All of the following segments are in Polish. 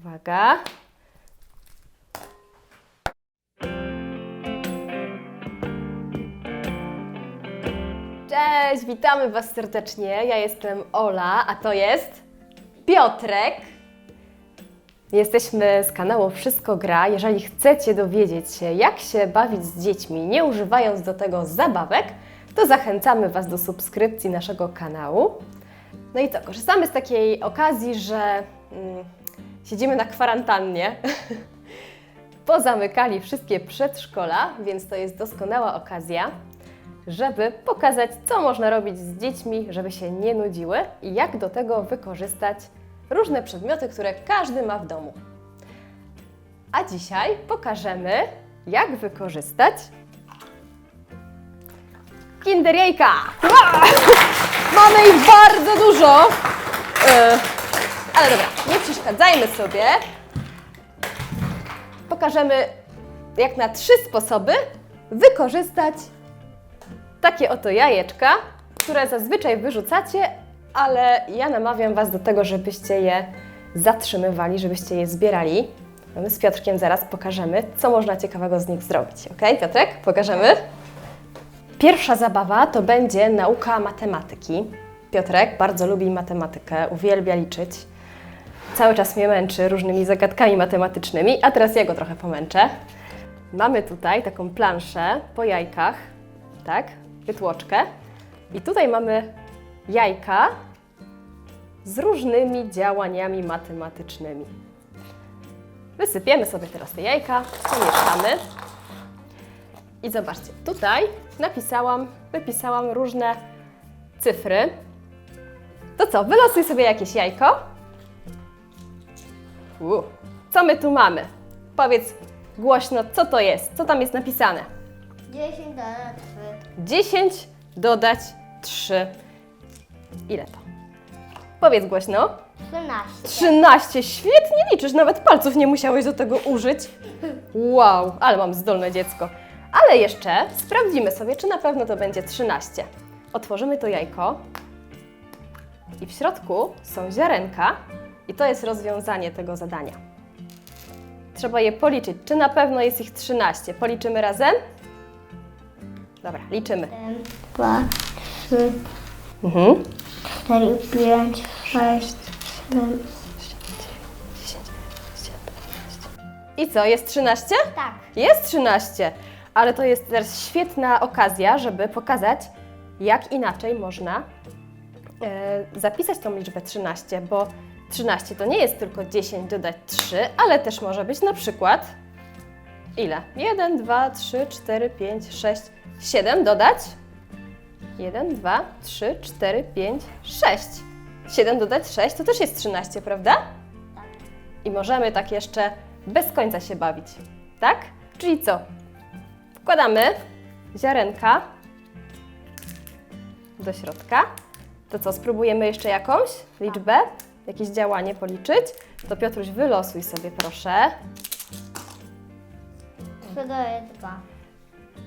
Uwaga. Cześć, witamy Was serdecznie. Ja jestem Ola, a to jest Piotrek. Jesteśmy z kanału Wszystko Gra. Jeżeli chcecie dowiedzieć się, jak się bawić z dziećmi, nie używając do tego zabawek, to zachęcamy Was do subskrypcji naszego kanału. No i co, korzystamy z takiej okazji, że mm, siedzimy na kwarantannie. Pozamykali wszystkie przedszkola, więc to jest doskonała okazja, żeby pokazać, co można robić z dziećmi, żeby się nie nudziły i jak do tego wykorzystać różne przedmioty, które każdy ma w domu. A dzisiaj pokażemy, jak wykorzystać Kinder jajka! Ua! Mamy ich bardzo dużo! E, ale dobra, nie przeszkadzajmy sobie. Pokażemy, jak na trzy sposoby wykorzystać takie oto jajeczka, które zazwyczaj wyrzucacie, ale ja namawiam Was do tego, żebyście je zatrzymywali, żebyście je zbierali. My z Piotrkiem zaraz pokażemy, co można ciekawego z nich zrobić. Ok, Piotrek? Pokażemy? Pierwsza zabawa to będzie nauka matematyki. Piotrek bardzo lubi matematykę, uwielbia liczyć. Cały czas mnie męczy różnymi zagadkami matematycznymi, a teraz ja go trochę pomęczę. Mamy tutaj taką planszę po jajkach, tak? Wytłoczkę. I tutaj mamy jajka z różnymi działaniami matematycznymi. Wysypiemy sobie teraz te jajka, pomieszamy. I zobaczcie, tutaj napisałam, wypisałam różne cyfry. To co, wylosuj sobie jakieś jajko. U, co my tu mamy? Powiedz głośno, co to jest, co tam jest napisane. 10 dodać 10 dodać 3. Ile to? Powiedz głośno. 13. 13. Świetnie liczysz, nawet palców nie musiałeś do tego użyć. Wow, ale mam zdolne dziecko. Ale jeszcze sprawdzimy sobie, czy na pewno to będzie 13. Otworzymy to jajko i w środku są ziarenka i to jest rozwiązanie tego zadania. Trzeba je policzyć, czy na pewno jest ich 13. Policzymy razem? Dobra, liczymy. 2, 3, Mhm. 4, 5, 6, 7. I co, jest 13? Tak. Jest 13, ale to jest teraz świetna okazja, żeby pokazać, jak inaczej można e, zapisać tą liczbę 13, bo 13 to nie jest tylko 10 dodać 3, ale też może być na przykład ile? 1, 2, 3, 4, 5, 6, 7 dodać 1, 2, 3, 4, 5, 6. 7 dodać 6 to też jest 13, prawda? I możemy tak jeszcze bez końca się bawić. Tak? Czyli co? Wkładamy ziarenka do środka. To co, spróbujemy jeszcze jakąś liczbę? Jakieś działanie policzyć? To Piotruś, wylosuj sobie proszę. 3 dodaję 2.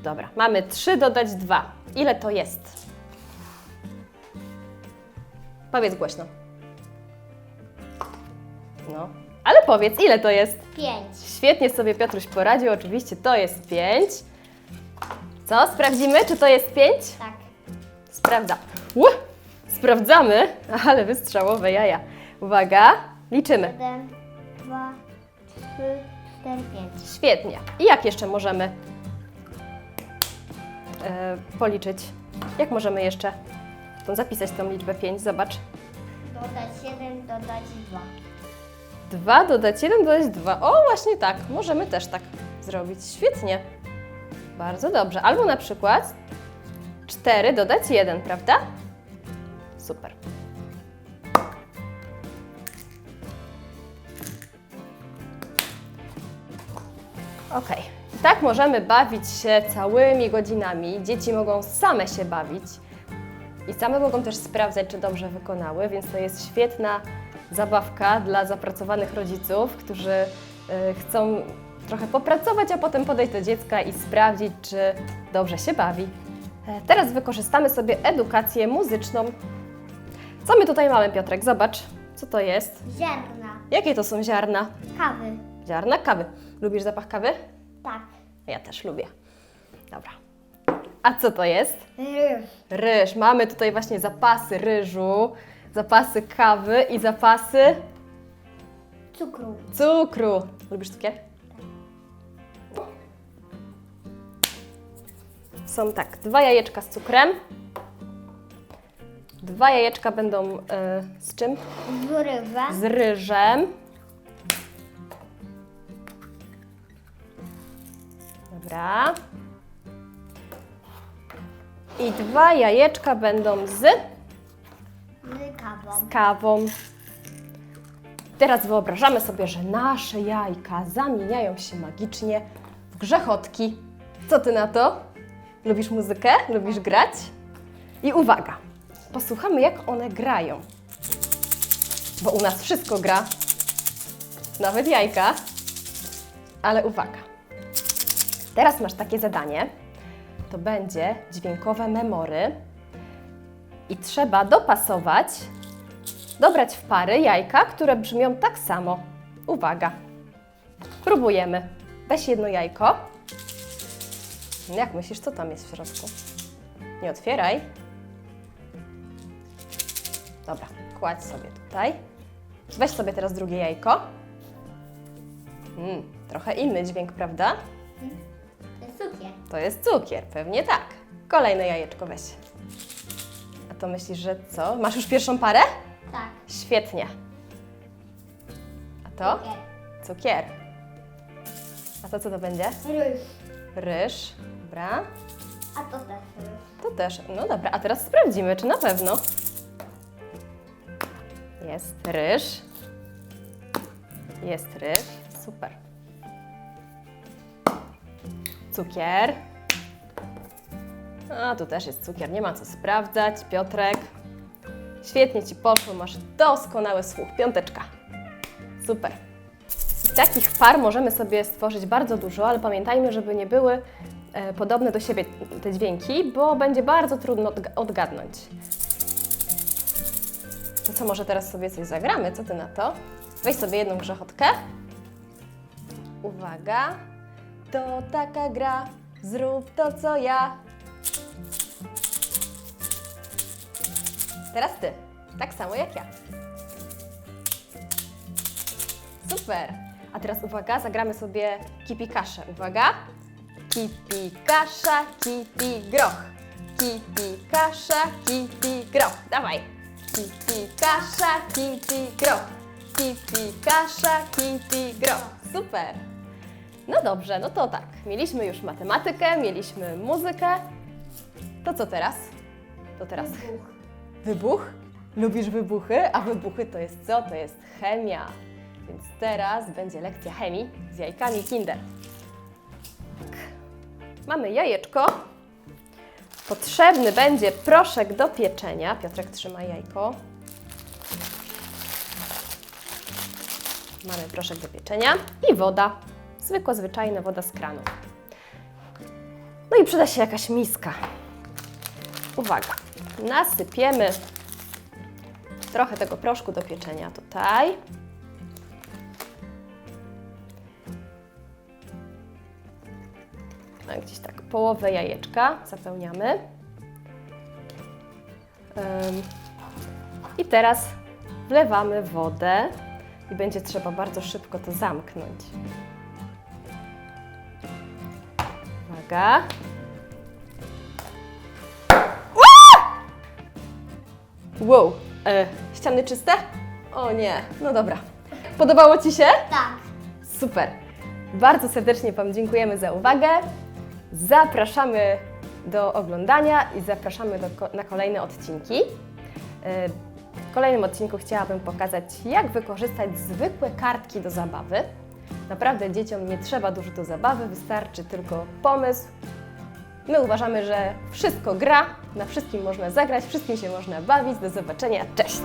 Dobra, mamy 3 dodać 2. Ile to jest? Powiedz głośno. No, ale powiedz, ile to jest? 5. Świetnie sobie Piotruś poradził, oczywiście to jest 5. Co? Sprawdzimy, czy to jest 5? Tak. Sprawdza. Sprawdzamy, ale wystrzałowe jaja. Uwaga, liczymy. 1, 2, 3, 4, 5. Świetnie. I jak jeszcze możemy e, policzyć? Jak możemy jeszcze tą, zapisać tą liczbę 5? Zobacz. Dodać 7, dodać 2. 2 dodać 1, dodać 2. O, właśnie tak. Możemy też tak zrobić. Świetnie. Bardzo dobrze. Albo na przykład 4 dodać 1, prawda? Super. Ok. Tak możemy bawić się całymi godzinami. Dzieci mogą same się bawić i same mogą też sprawdzać, czy dobrze wykonały, więc to jest świetna zabawka dla zapracowanych rodziców, którzy y, chcą trochę popracować, a potem podejść do dziecka i sprawdzić, czy dobrze się bawi. E, Teraz wykorzystamy sobie edukację muzyczną. Co my tutaj mamy, Piotrek? Zobacz, co to jest. Ziarna. Jakie to są ziarna? Kawy. Ziarna kawy. Lubisz zapach kawy? Tak. Ja też lubię. Dobra. A co to jest? Ryż. Ryż. Mamy tutaj właśnie zapasy ryżu, zapasy kawy i zapasy Cukru. cukru. Lubisz cukier? Są tak, dwa jajeczka z cukrem. Dwa jajeczka będą e, z czym? Z ryżem. Z ryżem. Dobra. I dwa jajeczka będą z Z kawą. kawą. Teraz wyobrażamy sobie, że nasze jajka zamieniają się magicznie w grzechotki. Co ty na to? Lubisz muzykę? Lubisz grać? I uwaga, posłuchamy jak one grają. Bo u nas wszystko gra, nawet jajka. Ale uwaga, teraz masz takie zadanie. To będzie dźwiękowe memory i trzeba dopasować dobrać w pary jajka, które brzmią tak samo. Uwaga. Próbujemy. Weź jedno jajko. Jak myślisz, co tam jest w środku? Nie otwieraj. Dobra, kładź sobie tutaj. Weź sobie teraz drugie jajko. Mm, trochę inny dźwięk, prawda? To jest cukier. To jest cukier, pewnie tak. Kolejne jajeczko weź. A to myślisz, że co? Masz już pierwszą parę? Tak. Świetnie. A to? Cukier. Cukier. A to co to będzie? Ryż. Ryż. Dobra. A to też ryż. To też. No dobra, a teraz sprawdzimy, czy na pewno. Jest ryż. Jest ryż. Super. Cukier. A tu też jest cukier, nie ma co sprawdzać. Piotrek. Świetnie ci poszło, masz doskonały słuch. Piąteczka. Super. I Takich par możemy sobie stworzyć bardzo dużo, ale pamiętajmy, żeby nie były e, podobne do siebie te dźwięki, bo będzie bardzo trudno odga- odgadnąć. To co, może teraz sobie coś zagramy? Co ty na to? Weź sobie jedną grzechotkę. Uwaga. To taka gra, zrób to co ja. Teraz ty. Tak samo jak ja. Super. A teraz uwaga, zagramy sobie kipi kaszę. Uwaga. Kipi kasza, kipi groch. Kipi kasza, kipi groch. Dawaj. Kipi kasza, kipi groch. Kipi kasza, kipi groch. Super. No dobrze, no to tak. Mieliśmy już matematykę, mieliśmy muzykę. To co teraz? To teraz Wybuch. Wybuch? Lubisz wybuchy? A wybuchy to jest co? To jest chemia. Więc teraz będzie lekcja chemii z jajkami Kinder. Tak. Mamy jajeczko. Potrzebny będzie proszek do pieczenia. Piotrek trzyma jajko. Mamy proszek do pieczenia i woda. Zwykła, zwyczajna woda z kranu. No i przyda się jakaś miska. Uwaga, nasypiemy trochę tego proszku do pieczenia tutaj. No, gdzieś tak połowę jajeczka zapełniamy. I teraz wlewamy wodę i będzie trzeba bardzo szybko to zamknąć. Uwaga. Wow, e, ściany czyste? O nie, no dobra. Podobało Ci się? Tak. Super. Bardzo serdecznie Wam dziękujemy za uwagę. Zapraszamy do oglądania i zapraszamy do, na kolejne odcinki. E, W kolejnym odcinku chciałabym pokazać, jak wykorzystać zwykłe kartki do zabawy. Naprawdę dzieciom nie trzeba dużo do zabawy, wystarczy tylko pomysł. My uważamy, że wszystko gra, na wszystkim można zagrać, wszystkim się można bawić. Do zobaczenia, cześć!